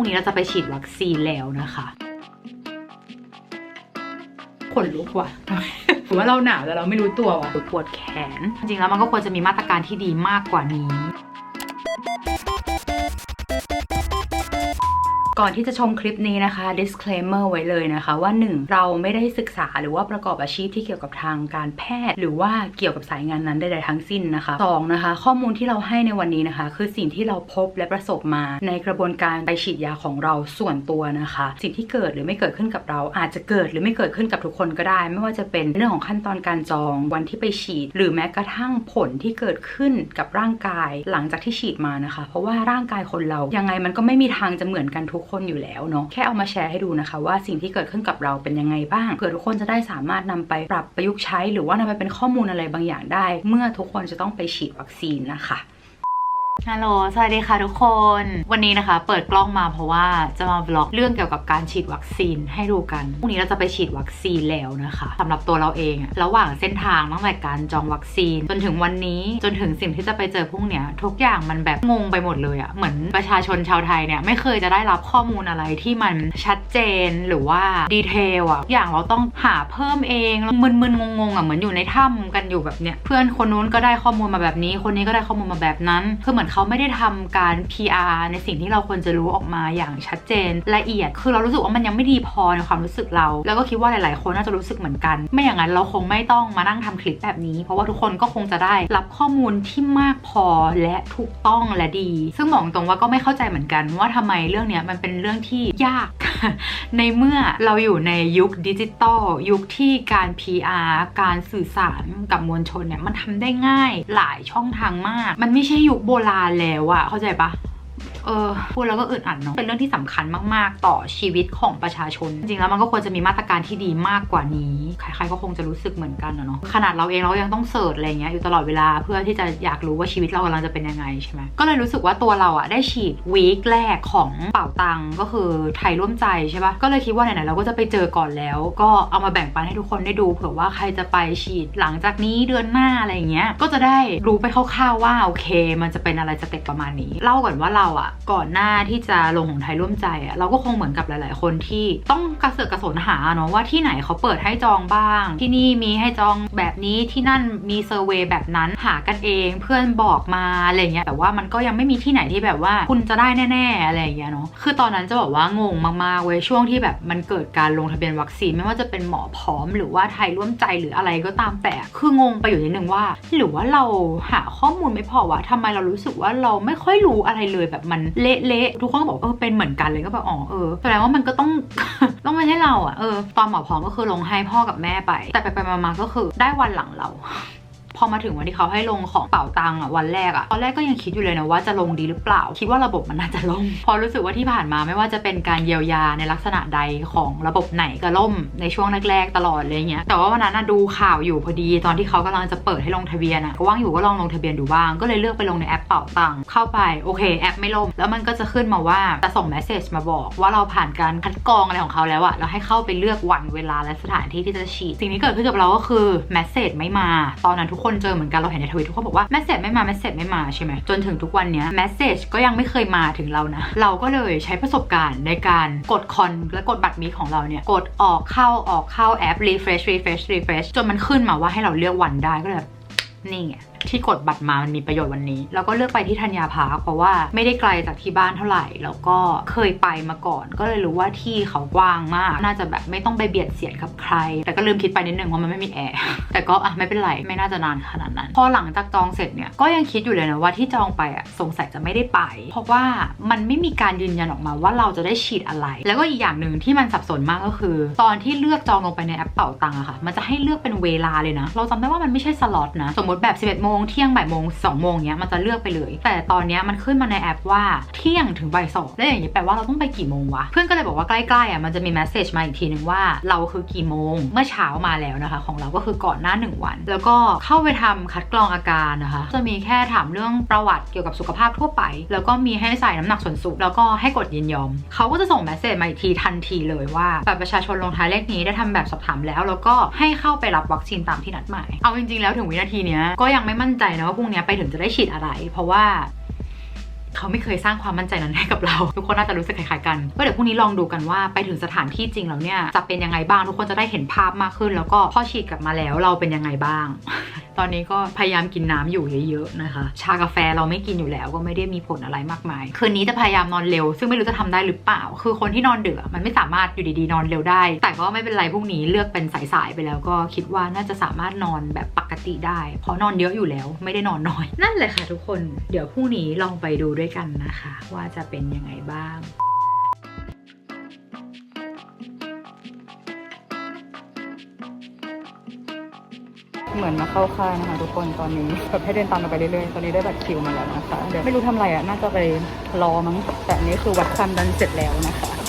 รุ่งนี้เราจะไปฉีดวัคซีนแล้วนะคะขนลุกว่ะถือว่าเราหนาวแต่เราไม่รู้ตัวว่ะปวดแขน จริงๆแล้วมันก็ควรจะมีมาตรการที่ดีมากกว่านี้ ก่อนที่จะชมคลิปนี้นะคะ disclaimer ไว้เลยนะคะว่า 1. เราไม่ได้ศึกษาหรือว่าประกอบอาชีพที่เกี่ยวกับทางการแพทย์ หรือว่าเกี่ยวกับสายงานนั้นใดๆทั้งสิ้นนะคะ 2. นะคะ ข้อมูลที่เราให้ในวันนี้นะคะ คือสิ่งที่เราพบและประสบมาในกระบวนการไปฉีดยาของเราส่วนตัวนะคะ สิ่งที่เกิดหรือไม่เกิดขึ้นกับเรา อาจจะเกิดหรือไม่เกิดขึ้นกับทุกคนก็ได้ ไม่ว่าจะเป็นเรื่องของขั้นตอนการจองวันที่ไปฉีด หรือแม้กระทั่งผลที่เกิดขึ้นกับร่างกายหลังจากที่ฉีดมานะคะ เพราะว่าร่างกายคนเรายังไงมันก็ไม่มีทางจะเหมือนกันทุกคนอยู่แล้วเนาะแค่เอามาแชร์ให้ดูนะคะ ว่าสิ่งที่เกิดขึ้นกับเราเป็นยังไงบ้างเผื่อทุกคนจะได้สามารถนำไปปรับประยุกต์ใช้ หรือว่านำไปเป็นข้อมูลอะไรบางอย่างได้ เมื่อทุกคนจะต้องไปฉีดวัคซีนนะคะ ฮัลโหล สวัสดีค่ะทุกคน วันนี้นะคะ เปิดกล้องมาเพราะว่าจะมาบล็อกเรื่องเกี่ยวกับการฉีดวัคซีนให้ดูกัน พรุ่งนี้เราจะไปฉีดวัคซีนแล้วนะคะสำหรับตัวเราเองอะระหว่างเส้นทางตั้งแต่การจองวัคซีน จนถึงวันนี้จนถึงสิ่งที่จะไปเจอพรุ่งเนี้ยทุกอย่างมันแบบงงไปหมดเลยอะเหมือนประชาชนชาวไทยเนี่ยไม่เคยจะได้รับข้อมูลอะไรที่มันชัดเจนหรือว่าดีเทลอะทุกอย่างเราต้องหาเพิ่มเองแล้วมึนๆงงๆอะเหมือนอยู่ในถ้ำกันอยู่แบบเนี้ยเพื่อนคนนู้นก็ได้ข้อมูลมาแบบนี้ คนนี้ก็ได้ข้อมูลมาแบบนั้นคือมือนเขาไม่ได้ทำการ PR ในสิ่งที่เราควรจะรู้ออกมาอย่างชัดเจนละเอียด คือเรารู้สึกว่ามันยังไม่ดีพอในความรู้สึกเรา แล้วก็คิดว่าหลาย ๆ คนน่าจะรู้สึกเหมือนกัน ไม่อย่างนั้นเราคงไม่ต้องมานั่งทำคลิปแบบนี้ เพราะว่าทุกคนก็คงจะได้รับข้อมูลที่มากพอและถูกต้องและดี ซึ่งบอกตรงว่าก็ไม่เข้าใจเหมือนกันว่าทำไมเรื่องเนี้ยมันเป็นเรื่องที่ยาก ในเมื่อเราอยู่ในยุคดิจิตอลยุคที่การ PR การสื่อสารกับมวลชนเนี่ยมันทำได้ง่ายหลายช่องทางมาก มันไม่ใช่ยุคโบราณาแล้วอะเข้าใจปะ เออพูดแล้วก็อึดอัดเนาะเป็นเรื่องที่สำคัญมาก ๆ ต่อชีวิตของประชาชน จริงแล้วมันก็ควรจะมีมาตรการที่ดีมากกว่านี้ ใครๆก็คงจะรู้สึกเหมือนกันอะเนาะขนาดเราเองเรายังต้องเสิร์ชอะไรเงี้ยอยู่ตลอดเวลาเพื่อที่จะอยากรู้ว่าชีวิตเรากำลังจะเป็นยังไงใช่ไหมก็เลยรู้สึกว่าตัวเราอะได้ฉีดวีคแรกของเป่าตังก็คือไทยร่วมใจใช่ปะก็เลยคิดว่าไหนๆเราก็จะไปเจอก่อนแล้ว ก็เอามาแบ่งปันให้ทุกคนได้ดูเผื่อว่าใครจะไปฉีดหลังจากนี้เดือนหน้าอะไรเงี้ยก็จะได้รู้ไปคร่าวๆว่าโอเค มันจะเป็นอะไรสเต็ปประมาณนี้ เล่าก่อนว่าเราอะก่อนหน้าที่จะลงของไทยร่วมใจอะเราก็คงเหมือนกับหลาย ๆ คนที่ต้องกระเสือกกระสนหาเนาะว่าที่ไหนเขาเปิดให้จองบ้าง ที่นี่มีให้จองแบบนี้ที่นั่นมีเซอร์เวยแบบนั้นหากันเองเพื่อนบอกมาอะไรเงี้ยแต่ว่ามันก็ยังไม่มีที่ไหนที่แบบว่าคุณจะได้แน่ ๆ อะไรเงี้ยเนาะคือตอนนั้นจะบอกว่างงมาก ๆ เว้ยช่วงที่แบบมันเกิดการลงทะเบียนวัคซีนไม่ว่าจะเป็นหมอพร้อม หรือว่าไทยร่วมใจหรืออะไรก็ตามแต่ คืองงไปอยู่นิดนึงว่า หรือว่าเราหาข้อมูลไม่พอวะทำไมเรารู้สึกว่าเราไม่ค่อยรู้อะไรเลยแบบมันเละๆทุกคนก็บอกเออเป็นเหมือนกันเลยก็แบบอ๋อเออแสดงว่ามันก็ต้องต้องไม่ใช่เราอะเออตอนหมอพร้อมก็คือลงให้พ่อกับแม่ไป แต่ไปไปมาๆก็คือได้วันหลังเรา พอมาถึงวันที่เขาให้ลงของเป่าตังค์อะวันแรกอะตอนแรกก็ยังคิดอยู่เลยนะว่าจะลงดีหรือเปล่า คิดว่าระบบมันน่าจะล่ม พอรู้สึกว่าที่ผ่านมาไม่ว่าจะเป็นการเยียวยาในลักษณะใดของระบบไหนก็ล่มในช่วงแรกๆตลอดเลยเงี้ยแต่ว่าวันนั้นอะดูข่าวอยู่พอดีตอนที่เขากำลังจะเปิดให้ลงทะเบียนอะก็ว่างอยู่ก็ลองลงทะเบียนดูบ้าง ก็เลยเลือกไปลงในแอปเป่าตังค์เข้าไปโอเคแอปไม่ล่ม แล้วมันก็จะขึ้นมาว่าจะส่งเมสเซจมาบอกว่าเราผ่านการคัดกรองอะไรของเขาแล้วอะแล้วให้เข้าไปเลือกวันเวลาและสถานที่ที่จะฉีดสิ่งที่เกิดขึ้นกับเราก็คือเมสเซจไม่มา ตอนนั้นทุกคนเจอเหมือนกันเราเห็นในทวิตทุกคนบอกว่าแมสเซจไม่มาแมสเซจไม่มาใช่ไหมจนถึงทุกวันนี้แมสเซจก็ยังไม่เคยมาถึงเรานะ เราก็เลยใช้ประสบการณ์ในการกดคอนและกดบัตรมีของเราเนี่ยกดออกเข้าออกเข้าแอปรีเฟรชรีเฟรชรีเฟรชจนมันขึ้นมาว่าให้เราเลือกวันได้ก็เลยแบบนี่ไง ที่กดบัตรมามันมีประโยชน์วันนี้ แล้วก็เลือกไปที่ธัญญาพาร์คเพราะว่าไม่ได้ไกลจากที่บ้านเท่าไหร่ แล้วก็เคยไปมาก่อน ก็เลยรู้ว่าที่เขากว้างมาก น่าจะแบบไม่ต้องไปเบียดเสียดกับใคร แต่ก็ลืมคิดไปนิดนึงว่ามันไม่มีแอร์ แต่ก็อะไม่เป็นไร ไม่น่าจะนานขนาดนั้น พอหลังจากจองเสร็จเนี่ยก็ยังคิดอยู่เลยนะว่าที่จองไปอะสงสัยจะไม่ได้ไป เพราะว่ามันไม่มีการยืนยันออกมาว่าเราจะได้ฉีดอะไร แล้วก็อีกอย่างหนึ่งที่มันสับสนมากก็คือ ตอนที่เลือกจองลงไปในแอปเป่าตังค์อะค่ะ มันจะให้เลือกเป็นเวลาเลยนะ เราจำได้ว่ามันไม่ใช่สล็อตนะ สมมติแบบ 11โมงเที่ยงบ่ายโมง2โมงเนี้ยมันจะเลือกไปเลย แต่ตอนเนี้ยมันขึ้นมาในแอปว่าเที่ยงถึงบ่ายสองแล้วอย่างนี้แปลว่าเราต้องไปกี่โมงวะ เพื่อนก็เลยบอกว่าใกล้ๆอะมันจะมีแมสเซจมาอีกทีนึงว่าเราคือกี่โมง เมื่อเช้ามาแล้วนะคะ ของเราก็คือก่อนหน้า 1 วัน แล้วก็เข้าไปทำคัดกรองอาการนะคะ จะมีแค่ถามเรื่องประวัติเกี่ยวกับสุขภาพทั่วไป แล้วก็มีให้ใส่น้ำหนักส่วนสูงแล้วก็ให้กดยินยอม เขาก็จะส่งแมสเซจมาอีกทีทันทีเลยว่าบัตรประชาชนลงท้ายเลขนี้ได้ทำแบบสอบถามแล้ว แล้วก็ให้เข้าไปรับวัคซีนตามที่นัดหมาย เอาจริงๆแล้วถึงวินาทีเนี้ยก็ยังไม่มั่นใจนะว่าพรุ่งนี้ไปถึงจะได้ฉีดอะไร เพราะว่า เขาไม่เคยสร้างความมั่นใจนั้นให้กับเรา ทุกคนน่าจะรู้สึกคล้ายๆกันก็เดี๋ยวพรุ่งนี้ลองดูกันว่าไปถึงสถานที่จริงแล้วเนี่ยจะเป็นยังไงบ้างทุกคนจะได้เห็นภาพมากขึ้น แล้วก็พอฉีดกลับมาแล้วเราเป็นยังไงบ้าง ตอนนี้ก็พยายามกินน้ำอยู่เยอะๆนะคะ ชากาแฟเราไม่กินอยู่แล้วก็ไม่ได้มีผลอะไรมากมาย คืนนี้จะพยายามนอนเร็ว ซึ่งไม่รู้จะทำได้หรือเปล่า คือคนที่นอนดึกอมันไม่สามารถอยู่ดีๆนอนเร็วได้ แต่ก็ไม่เป็นไรพรุ่งนี้เลือกเป็นสายๆไปแล้วก็คิดว่าน่าจะสามารถนอนแบบปกติได้ เพราะนอนเยอะอยู่แล้ว ไม่ได้นอนน้อย นั่นเลยค่ะทุกคน เดี๋ยวพรุ่งนี้ลองไปดูด้วยกันนะคะ ว่าจะเป็นยังไงบ้างเหมือนมาเข้าค่ายนะคะทุกคนตอนนี้แบบให้เดินตามกันไปเรื่อยๆ ตอนนี้ได้บัตรคิวมาแล้วนะคะ เดี๋ยวไม่รู้ทำอะไรอะ น่าจะไปรอมั้ง แต่อันนี้คือวัดความดันเสร็จแล้วนะคะ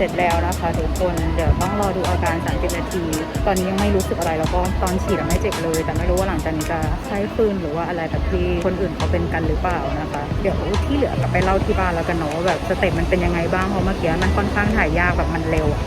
สร็จแล้วนะคะทุกคนเดี๋ยวต้องรอดูอาการ 30 นาที ตอนนี้ยังไม่รู้สึกอะไรแล้วก็ตอนฉีดไม่เจ็บเลย แต่ไม่รู้ว่าหลังจากนี้จะไข้ฟื้นหรือว่าอะไรแบบที่คนอื่นเขาเป็นกันหรือเปล่านะคะ เดี๋ยวที่เหลือกลับไปเล่าที่บ้านแล้วกันเนาะแบบสเต็ปมันเป็นยังไงบ้างเพราะเมื่อกี้มันค่อนข้างถ่ายยากแบบมันเร็วอะ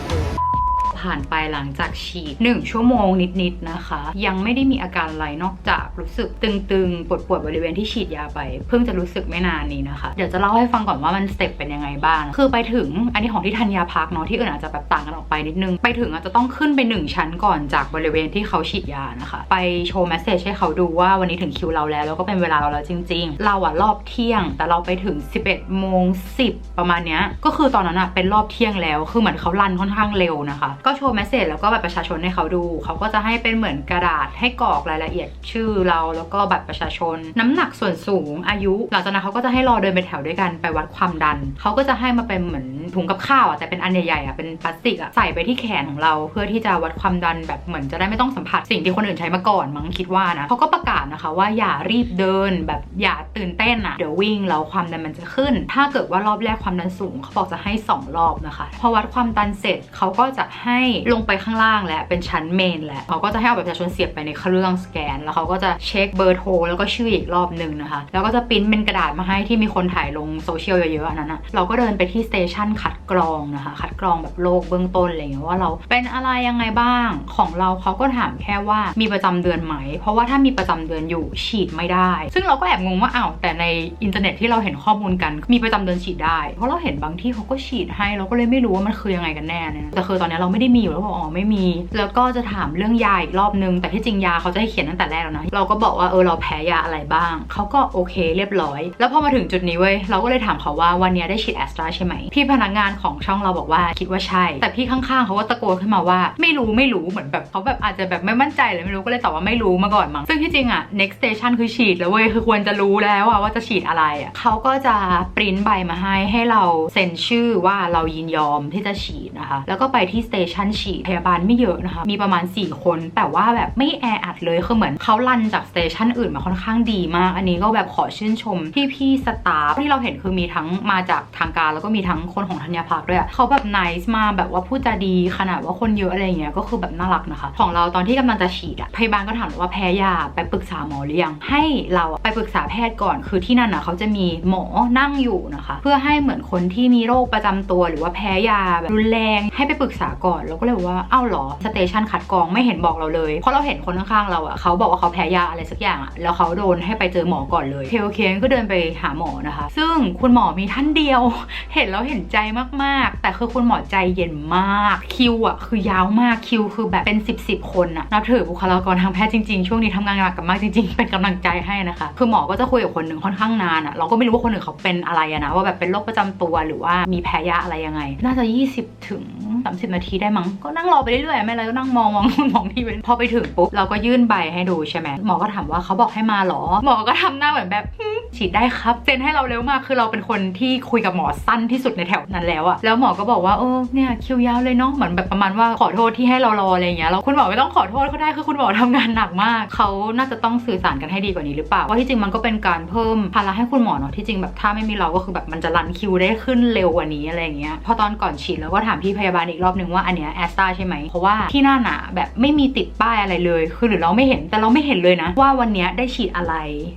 ผ่านไปหลังจากฉีด 1 ชั่วโมงนิดๆนะคะ ยังไม่ได้มีอาการอะไรนอกจากรู้สึกตึงๆ ปวดๆ บริเวณที่ฉีดยาไป เพิ่งจะรู้สึกไม่นานนี้นะคะ เดี๋ยวจะเล่าให้ฟังก่อนว่ามันสเต็ปเป็นยังไงบ้าง คือไปถึงอันนี้ของที่ธัญญาพักเนาะที่อื่นอาจจะแบบต่างกันออกไปนิดนึง ไปถึงอาจจะต้องขึ้นไปหนึ่งชั้นก่อนจากบริเวณที่เขาฉีดยานะคะ ไปโชว์แมสเซจให้เขาดูว่าวันนี้ถึงคิวเราแล้วแล้วก็เป็นเวลาเราแล้วจริง ๆ เราอะรอบเที่ยง แต่เราไปถึง 11โมง10 ประมาณเนี้ยก็คือตอนนั้นอะเป็นรอบเที่ยงแล้ว คือเหมือนเขารันค่อนข้างเร็วนะคะ ก็โชว์แมสเซจแล้วก็บัตรประชาชนให้เขาดู เขาก็จะให้เป็นเหมือนกระดาษให้กรอกรายละเอียดชื่อเราแล้วก็บัตรประชาชน น้ำหนักส่วนสูงอายุ หลังจากนั้นเขาก็จะให้รอเดินไปแถวด้วยกันไปวัดความดัน เขาก็จะให้มาเป็นเหมือนถุงกับข้าวอะแต่เป็นอันใหญ่ๆอะเป็นพลาสติกอะใส่ไปที่แขนของเรา เพื่อที่จะวัดความดันแบบเหมือนจะได้ไม่ต้องสัมผัสสิ่งที่คนอื่นใช้มาก่อนมั้งคิดว่านะเขาก็ประกาศนะคะว่าอย่ารีบเดินแบบอย่าตื่นเต้นอะเดี๋ยววิ่งแล้วความดันมันจะขึ้น ถ้าเกิดว่ารอบแรกความดันสูงเขาบอกจะให้สองรอบนะคะพอวัดความดันเสร็จเขาก็จะให้ลงไปข้างล่างและเป็นชั้นเมนแหละเขาก็จะให้เอาบัตรประชาชนเสียบไปในเครื่องสแกน แล้วเขาก็จะเช็คเบอร์โทรแล้วก็ชื่ออีกรอบหนึ่งนะคะ แล้วก็จะปริ้นเป็นกระดาษมาให้ที่มีคนถ่ายลงโซเชียลเยอะๆอันนั้นนะเราก็เดินไปที่สเตชันคัดกรองนะคะ คัดกรองแบบโรคเบื้องต้นอะไรเงี้ยว่าเราเป็นอะไรยังไงบ้างของเราเขาก็ถามแค่ว่ามีประจำเดือนไหม เพราะว่าถ้ามีประจำเดือนอยู่ฉีดไม่ได้ ซึ่งเราก็แอบงงว่าอ้าวแต่ในอินเทอร์เน็ตที่เราเห็นข้อมูลกันมีประจำเดือนฉีดได้ เพราะเราเห็นบางที่เขาก็ฉีดให้เราก็เลยไม่รู้ว่ามันคือยังไงกันแน่เนี่ยแต่คือตอนนี้เราไม่ไได้มีอยู่แล้วบอกอ๋อไม่มี แล้วก็จะถามเรื่องยาอีกรอบนึง แต่ที่จริงยาเขาจะให้เขียนตั้งแต่แรกแล้วนะ เราก็บอกว่าเออเราแพ้ยาอะไรบ้าง เขาก็โอเคเรียบร้อย แล้วพอมาถึงจุดนี้เว้ย เราก็เลยถามเขาว่าวันนี้ได้ฉีดแอสตราใช่ไหม พี่พนักงานของช่องเราบอกว่าคิดว่าใช่ แต่พี่ข้างๆเขาก็ตะโกนขึ้นมาว่า ไม่รู้ไม่รู้เหมือนแบบเขาแบบอาจจะแบบไม่มั่นใจเลยไม่รู้ก็เลยตอบว่าไม่รู้มาก่อนมั้ง ซึ่งที่จริงอะ next station คือฉีดแล้วเว้ยคือควรจะรู้แล้วว่าจะฉีดอะไรอะเขาก็จะปริ้นใบมาให้ให้เราเซ็นชื่อว่าเรายินยอมที่จะฉีดนะคะ แล้วก็ไปที่สเตชันฉีดพยาบาลไม่เยอะนะคะ มีประมาณ 4 คน แต่ว่าแบบไม่แออัดเลยคือเหมือนเขาลันจากสเตชันอื่นมาค่อนข้างดีมาก อันนี้ก็แบบขอชื่นชมพี่พี่ๆสตาฟที่เราเห็นคือมีทั้งมาจากทางการ แล้วก็มีทั้งคนของธัญพักด้วยเขาแบบน c e มาแบบว่าพูดจาดีขนาดว่าคนเยอะอะไรอย่างเงี้ยก็คือแบบน่ารักนะคะ ของเราตอนที่กำลังจะฉีดอะพยาบาลก็ถามว่าแพ้ยาไปปรึกษาหมอหรือยังให้เราไปปรึกษาแพทย์ก่อนคือที่นั่นอะเขาจะมีหมอนั่งอยู่นะคะ เพื่อให้เหมือนคนที่มีโรคประจำตัว หรือว่าแพ้ยาแบบรุนแรงให้ไปปรึกษาก่อนเราก็เลยบอกว่าเอ้าเหรอสเตชันคัดกรองไม่เห็นบอกเราเลย เพราะเราเห็นคนข้างๆเราอะเขาบอกว่าเขาแพ้ยาอะไรสักอย่างอะแล้วเขาโดนให้ไปเจอหมอก่อนเลยเคโอเคก็เดินไปหาหมอนะคะ ซึ่งคุณหมอมีท่านเดียว เห็นแล้วเห็นใจมากๆ แต่คือคุณหมอใจเย็นมากคิวอะคือยาวมากคิวคือแบบเป็น 10บสคนอะนับถือบุคลากรทางแพทย์จริงๆ ช่วงนี้ทำงานหนักกันมากจริงๆ เป็นกำลังใจให้นะคะ คือหมอก็จะคุยกับคนหนึ่งค่อนข้างนานอะเราก็ไม่รู้ว่าคนอื่นเขาเป็นอะไรอะนะว่าแบบเป็นโรคประจำตัวหรือว่ามีแพ้ยาอะไรยังไง น่าจะ 20 ถึง 30นาทีได้มั้งก็นั่งรอไปเรื่อยๆไม่ไรก็นั่งมองมองมองที่เว้นพอไปถึงปุ๊บเราก็ยื่นใบให้ดูใช่ไหมหมอก็ถามว่าเขาบอกให้มาหรอ หมอก็ทำหน้าเหมือนแบบฉีดได้ครับเซ็นให้เราเร็วมากคือเราเป็นคนที่คุยกับหมอสั้นที่สุดในแถวนั้นแล้วอะแล้วหมอก็บอกว่าเออเนี่ยคิวยาวเลยเนาะเหมือนแบบประมาณว่าขอโทษที่ให้เรารออะไรอย่างเงี้ยแล้วคุณหมอไม่ต้องขอโทษเขาได้คือคุณหมอทำงานหนักมากเขาน่าจะต้องสื่อสารกันให้ดีกว่านี้หรือเปล่าเพราะที่จริงมันก็เป็นการเพิ่มภาระให้คุณหมอเนาะที่จริงแบบถ้าไม่มีเราก็คือแบบมันจะรันคิวได้ขึ้นเร็วกว่านี้อะไรอย่างเงี้ยพอตอนก่อนฉีดเราก็ถามพี่พยาบาลอีกอีกรอบหนึ่งว่าอันเนี้ยแอสตาใช่ไหมเพราะว่าที่หนั่นอะแบบไม่มีติดป้ายอะไรเลย คือหรือเราไม่เห็นแต่เราไม่เห็นเลยนะ ว่าวันเนี้ยได้ฉีดอะไร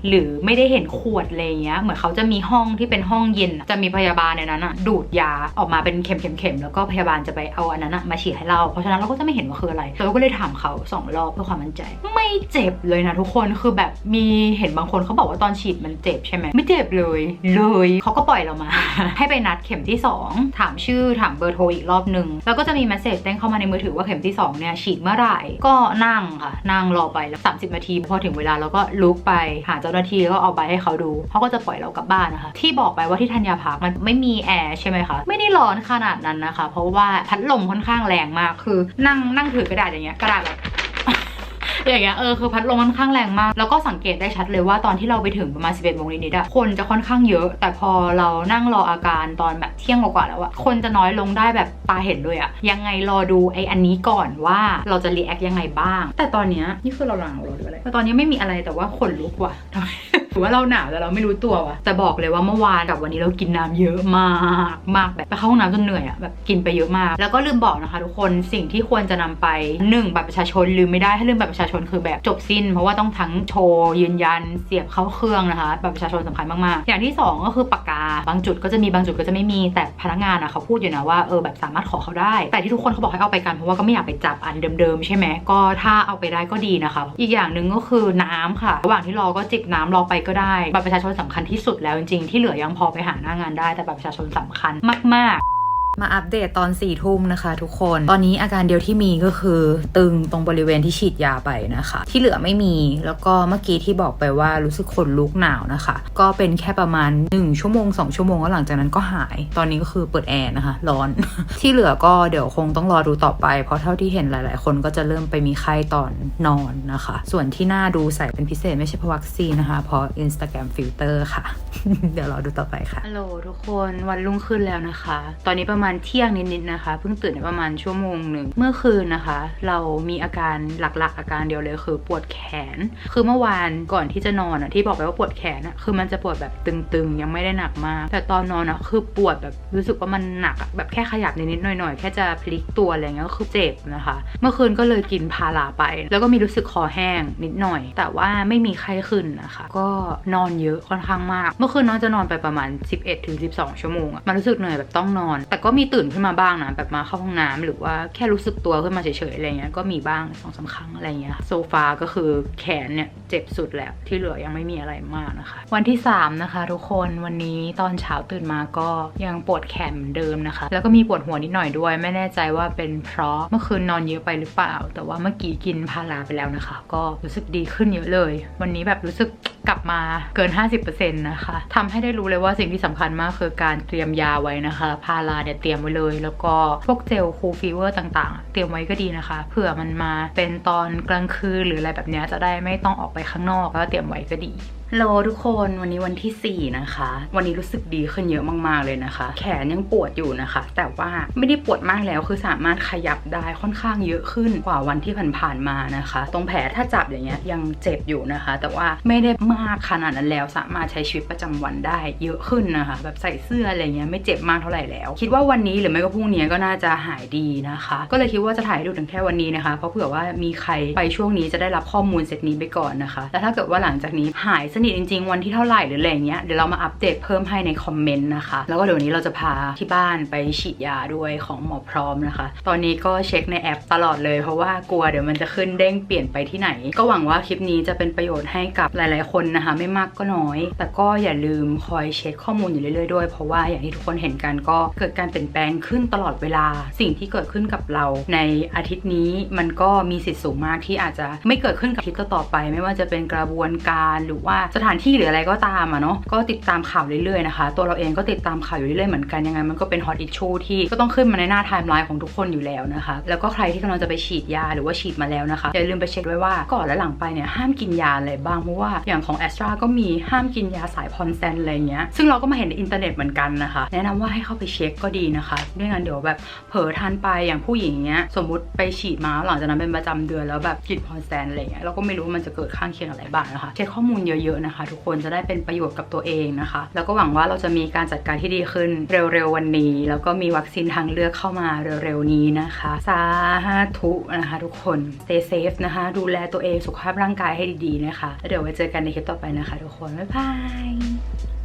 หรือไม่ได้เห็นขวดอะไรเงี้ยเหมือนเขาจะมีห้องที่เป็นห้องเย็น จะมีพยาบาลในนั้นอะดูดยาออกมาเป็นเข็มๆแล้วก็พยาบาลจะไปเอาอันนั้นอะมาฉีดให้เราเพราะฉะนั้นเราก็จะไม่เห็นว่าคืออะไรเราก็เลยถามเขาสองรอบเพื่อความมั่นใจ ไม่เจ็บเลยนะทุกคนคือแบบมีเห็นบางคนเขาบอกว่าตอนฉีดมันเจ็บใช่ไหมไม่เจ็บเลยเลยเขาก็ปล่อยเรามา ให้ไปนัดเข็มที่ 2 ถามชื่อถามเบอร์โทรอีกรอบหนึ่งแล้วก็จะมีเมสเซจแจ้งเข้ามาในมือถือว่าเข็มที่2เนี่ยฉีดเมื่อไหร่ ก็นั่งค่ะ นั่งรอไปแล้ว30นาที พอถึงเวลาเราก็ลุกไปหาเจ้าหน้าที่แล้วก็เอาใบให้เขาดูเขาก็จะปล่อยเรากลับบ้านนะคะ ที่บอกไปว่าที่ธัญญาพักมันไม่มีแอร์ใช่ไหมคะ ไม่ได้ร้อนขนาดนั้นนะคะ เพราะว่าพัดลมค่อนข้างแรงมากคือนั่งนั่งถือกระดาษอย่างเงี้ยกระดาษแบบ อย่างเงี้ยเออคือพัดลมค่อนข้างแรงมาก แล้วก็สังเกตได้ชัดเลยว่าตอนที่เราไปถึงประมาณ 11โมงนิดๆอะคนจะค่อนข้างเยอะ แต่พอเรานั่งรออาการตอนแบบเที่ยงกว่าๆแล้วอะคนจะน้อยลงได้แบบตาเห็นเลยอะยังไงรอดูไออันนี้ก่อนว่าเราจะรีแอคยังไงบ้าง แต่ตอนเนี้ยนี่คือเราหลังเราหรืออะไรแต่ตอนนี้ไม่มีอะไรแต่ว่าขนลุกว่ะทำไมือว่าเราหนาวแต่เราไม่รู้ตัวว่ะแต่บอกเลยว่าเมื่อวานกับวันนี้เรากินน้ำเยอะมากมากแบบไปเข้าห้องน้ำจนเหนื่อยอะแบบกินไปเยอะมาก แล้วก็ลืมบอกนะคะ ทุกคนสิ่งที่ควรจะนำไปหนึ่งบัตรประชาชนลืมไม่ได้ถ้าลืมบัตรประชาชนคือแบบจบสิ้น เพราะว่าต้องทั้งโชว์ยืนยันเสียบเข้าเครื่องนะคะบัตรประชาชนสำคัญมากๆ อย่างที่สองก็คือปากกาบางจุดก็จะมีบางจุดก็จะไม่มีแต่พนักงานอะเขาพูดอยู่นะว่าเออแบบสามารถขอเขาได้ แต่ที่ทุกคนเขาบอกให้เอาไปกันเพราะว่าก็ไม่อยากไปจับอันเดิมๆใช่ไหมก็ถ้าเอาไปได้ก็ดีนะคะ อีกอย่างหนึ่งก็คือน้ำค่ะ ระหว่างที่รอก็จิบน้ำรอไปก็ได้บัตรประชาชนสำคัญที่สุดแล้วจริงๆที่เหลือยังพอไปหาหน้างานได้แต่บัตรประชาชนสำคัญมาก ๆ มาอัปเดตตอน4ี่ทุ่มนะคะ ทุกคน ตอนนี้อาการเดียวที่มีก็คือตึงตรงบริเวณที่ฉีดยาไปนะคะ ที่เหลือไม่มี แล้วก็เมื่อกี้ที่บอกไปว่ารู้สึกขนลุกหนาวนะคะ ก็เป็นแค่ประมาณ 1 ชั่วโมง 2 ชั่วโมงแล้วหลังจากนั้นก็หาย ตอนนี้ก็คือเปิดแอร์นะคะ ร้อน ที่เหลือก็เดี๋ยวคงต้องรอดูต่อไป เพราะเท่าที่เห็นหลาย ๆ คนก็จะเริ่มไปมีไข้ตอนนอนนะคะ ส่วนที่หน้าดูใสเป็นพิเศษไม่ใช่เพราะวัคซีนนะคะเพราะ Instagram filter ค่ะ เดี๋ยวรอดูต่อไปค่ะฮัลโหลทุกคนวันรุ่งขึ้นแล้วนะคะ ตอนนี้ประมาณเที่ยงนิดๆนะคะ เพิ่งตื่นประมาณชั่วโมงหนึ่ง เมื่อคืนนะคะ เรามีอาการหลักๆ อาการเดียวเลยคือปวดแขน คือเมื่อวานก่อนที่จะนอนอะที่บอกไปว่าปวดแขนอะคือมันจะปวดแบบตึงๆ ยังไม่ได้หนักมาก แต่ตอนนอนอะคือปวดแบบรู้สึกว่ามันหนักอะแบบแค่ขยับนิดๆหน่อยๆ แค่จะพลิกตัวอะไรเงี้ยก็คือเจ็บนะคะ เมื่อคืนก็เลยกินพาราไป แล้วก็มีรู้สึกคอแห้งนิดหน่อย แต่ว่าไม่มีไข้ขึ้นนะคะ ก็นอนเยอะค่อนข้างมาก เมื่อคืนน้องจะนอนไปประมาณ 11ถึง12 ชั่วโมงอะมันรู้สึกเหนื่อยแบบต้องนอน แต่ก็มีตื่นขึ้นมาบ้างนะแบบมาเข้าห้องน้ำหรือว่าแค่รู้สึกตัวขึ้นมาเฉยๆอะไรเงี้ยก็มีบ้างสองสามครั้งอะไรเงี้ยโซฟาก็คือแขนเนี่ยเจ็บสุดแล้วที่เหลือยังไม่มีอะไรมากนะคะ วันที่ 3 นะคะ ทุกคนวันนี้ตอนเช้าตื่นมาก็ยังปวดแขนเหมือนเดิมนะคะ แล้วก็มีปวดหัวนิดหน่อยด้วย ไม่แน่ใจว่าเป็นเพราะเมื่อคืนนอนเยอะไปหรือเปล่า แต่ว่าเมื่อกี้กินพาราไปแล้วนะคะ ก็รู้สึกดีขึ้นเยอะเลย วันนี้แบบรู้สึกกลับมาเกิน 50%นะคะทำให้ได้รู้เลยว่าสิ่งที่สำคัญมากคือการเตรียมยาไว้นะคะ พาราเนี่ยเตรียมไว้เลย แล้วก็พวกเจลคูลฟีเวอร์ต่างๆ เตรียมไว้ก็ดีนะคะ เผื่อมันมาเป็นตอนกลางคืนหรืออะไรแบบนี้จะได้ไม่ต้องออกไปข้างนอกก็เตรียมไว้ก็ดี โลทุกคนวันนี้วันที่ 4 นะคะ วันนี้รู้สึกดีขึ้นเยอะมากๆเลยนะคะ แขนยังปวดอยู่นะคะ แต่ว่าไม่ได้ปวดมากแล้วคือสามารถขยับได้ค่อนข้างเยอะขึ้นกว่าวันที่ผ่านๆมานะคะ ตรงแผลถ้าจับอย่างเงี้ยยังเจ็บอยู่นะคะ แต่ว่าไม่ได้มากขนาดนั้นแล้วสามารถใช้ชีวิตประจำวันได้เยอะขึ้นนะคะ แบบใส่เสื้ออะไรเงี้ยไม่เจ็บมากเท่าไหร่แล้ว คิดว่าวันนี้หรือไม่ก็พรุ่งนี้ก็น่าจะหายดีนะคะ ก็เลยคิดว่าจะถ่ายดูถึงแค่วันนี้นะคะเพราะเผื่อว่ามีใครไปช่วงนี้จะได้รับข้อมูลเซตนี้ไปก่อนนะคะ แล้วถ้าเกิดว่าหลังจากนี้หายสนิทจริง ๆ วันที่เท่าไหร่หรืออะไรเงี้ยเดี๋ยวเรามาอัปเดตเพิ่มให้ในคอมเมนต์นะคะ แล้วก็เดี๋ยววนนี้เราจะพาที่บ้านไปฉีดยาด้วยของหมอพร้อมนะคะ ตอนนี้ก็เช็คในแอปตลอดเลย เพราะว่ากลัวเดี๋ยวมันจะขึ้นเด้งเปลี่ยนไปที่ไหน ก็หวังว่าคลิปนี้จะเป็นประโยชน์ให้กับหลาย ๆ คนนะคะ ไม่มากก็น้อย แต่ก็อย่าลืมคอยเช็คข้อมูลอยู่เรื่อย ๆ ด้วย เพราะว่าอย่างที่ทุกคนเห็นกันก็เกิดการเปลี่ยนแปลงขึ้นตลอดเวลา สิ่งที่เกิดขึ้นกับเรา ในอาทิตย์นี้มันก็มีสิทธิ์สูงมากที่อาจจะไม่เกิดขึ้นกับอาทิตย์ต่อๆไป ไม่ว่าจะเป็นกระบวนการหรือว่าสถานที่หรืออะไรก็ตามอะเนาะก็ติดตามข่าวเรื่อยๆนะคะ ตัวเราเองก็ติดตามข่าวอยู่เรื่อยๆเหมือนกันยังไงมันก็เป็นฮอตอิชชูที่ก็ต้องขึ้นมาในหน้าไทม์ไลน์ของทุกคนอยู่แล้วนะคะ แล้วก็ใครที่กำลังจะไปฉีดยาหรือว่าฉีดมาแล้วนะคะอย่าลืมไปเช็คด้วยว่าก่อนและหลังไปเนี่ยห้ามกินยาอะไรบ้างเพราะว่าอย่างของแอสตราก็มีห้ามกินยาสายพอนแซนอะไรเงี้ยซึ่งเราก็มาเห็นในอินเทอร์เน็ตเหมือนกันนะคะ แนะนำว่าให้เข้าไปเช็คก็ดีนะคะไม่งั้นเดี๋ยวแบบเผลอทานไปอย่างผู้หญิงเงี้ยสมมุติไปฉีดมาหลังจากนั้นเป็นประจำเดือนแล้วแบบกินพอนแซนอะไรเงี้ยเราก็ไม่รู้ว่ามันจะเกิดข้างเคียงอะไรบ้างนะคะเช็คข้อมูลเยอะๆอะๆนะคะ ทุกคนจะได้เป็นประโยชน์กับตัวเองนะคะ แล้วก็หวังว่าเราจะมีการจัดการที่ดีขึ้นเร็วๆวันนี้ แล้วก็มีวัคซีนทางเลือกเข้ามาเร็วๆนี้นะคะสาธุนะคะ ทุกคน stay safe นะคะ ดูแลตัวเองสุขภาพร่างกายให้ดีๆนะคะแล้วเดี๋ยวไว้เจอกันในคลิปต่อไปนะคะ ทุกคนบ๊ายบาย